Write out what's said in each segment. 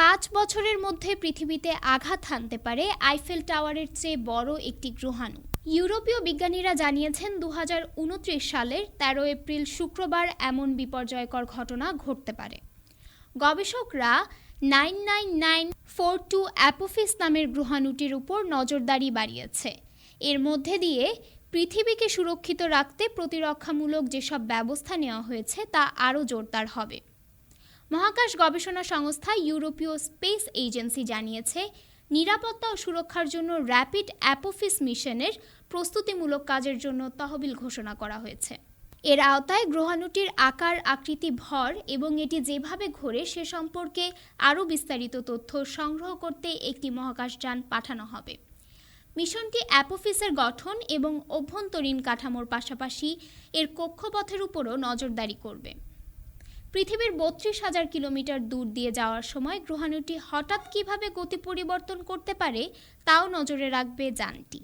পাঁচ বছরের মধ্যে পৃথিবীতে আঘাত হানতে পারে আইফেল টাওয়ারের চেয়ে বড় একটি গ্রহাণু। ইউরোপীয় বিজ্ঞানীরা জানিয়েছেন দু হাজার উনত্রিশ সালের তেরো এপ্রিল শুক্রবার এমন বিপর্যয়কর ঘটনা ঘটতে পারে। গবেষকরা nine nine nine four two Apophis নামের গ্রহাণুটির উপর নজরদারি বাড়িয়েছে। এর মধ্যে দিয়ে পৃথিবীকে সুরক্ষিত রাখতে প্রতিরক্ষামূলক যেসব ব্যবস্থা নেওয়া হয়েছে, তা আরও জোরদার হবে। মহাকাশ গবেষণা সংস্থা ইউরোপীয় স্পেস এজেন্সি জানিয়েছে, নিরাপত্তা ও সুরক্ষার জন্য র্যাপিড অ্যাপোফিস মিশনের প্রস্তুতিমূলক কাজের জন্য তহবিল ঘোষণা করা হয়েছে। এর আওতায় গ্রহাণুটির আকার, আকৃতি ভর এবং এটি যেভাবে ঘোরে সে সম্পর্কে আরও বিস্তারিত তথ্য সংগ্রহ করতে একটি মহাকাশযান পাঠানো হবে। মিশনটি অ্যাপোফিসের গঠন এবং অভ্যন্তরীণ কাঠামোর পাশাপাশি এর কক্ষপথের উপরও নজরদারি করবে। পৃথিবীর বত্রিশ হাজার কিলোমিটার দূর দিয়ে যাওয়ার সময় গ্রহাণুটি হঠাৎ কীভাবে গতি পরিবর্তন করতে পারে, তাও নজরে রাখবে যানটি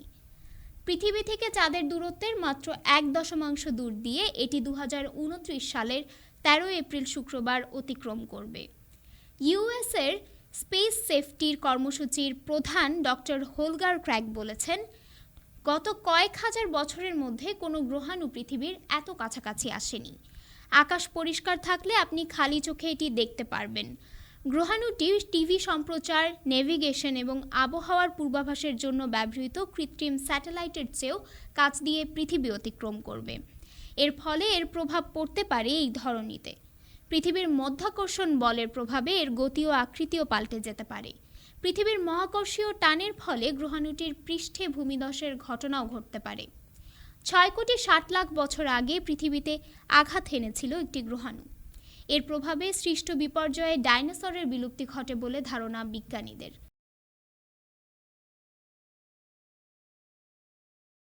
পৃথিবী থেকে চাঁদের দূরত্বের মাত্র এক দশমাংশ দূর দিয়ে এটি দু হাজার উনত্রিশ সালের তেরো এপ্রিল শুক্রবার অতিক্রম করবে। ইউএসের স্পেস সেফটির কর্মসূচির প্রধান ডক্টর হোলগার ক্র্যাক বলেছেন, গত কয়েক হাজার বছরের মধ্যে কোনো গ্রহাণু পৃথিবীর এত কাছাকাছি আসেনি। আকাশ পরিষ্কার থাকলে আপনি খালি চোখে এটি দেখতে পারবেন। গ্রহাণুটি টিভি সম্প্রচার, নেভিগেশন এবং আবহাওয়ার পূর্বাভাসের জন্য ব্যবহৃত কৃত্রিম স্যাটেলাইটের চেয়েও কাছ দিয়ে পৃথিবী অতিক্রম করবে। এর ফলে এর প্রভাব পড়তে পারে এই ধরনীতে। পৃথিবীর মধ্যাকর্ষণ বলের প্রভাবে এর গতি ও আকৃতিও পাল্টে যেতে পারে। পৃথিবীর মহাকর্ষীয় টানের ফলে গ্রহাণুটির পৃষ্ঠে ভূমিধসের ঘটনাও ঘটতে পারে। ছয় কোটি ষাট লাখ বছর আগে পৃথিবীতে আঘাত হেনেছিল একটি গ্রহাণু। এর প্রভাবে সৃষ্ট বিপর্যয়ে ডাইনোসরের বিলুপ্তি ঘটে বলে ধারণা বিজ্ঞানীদের।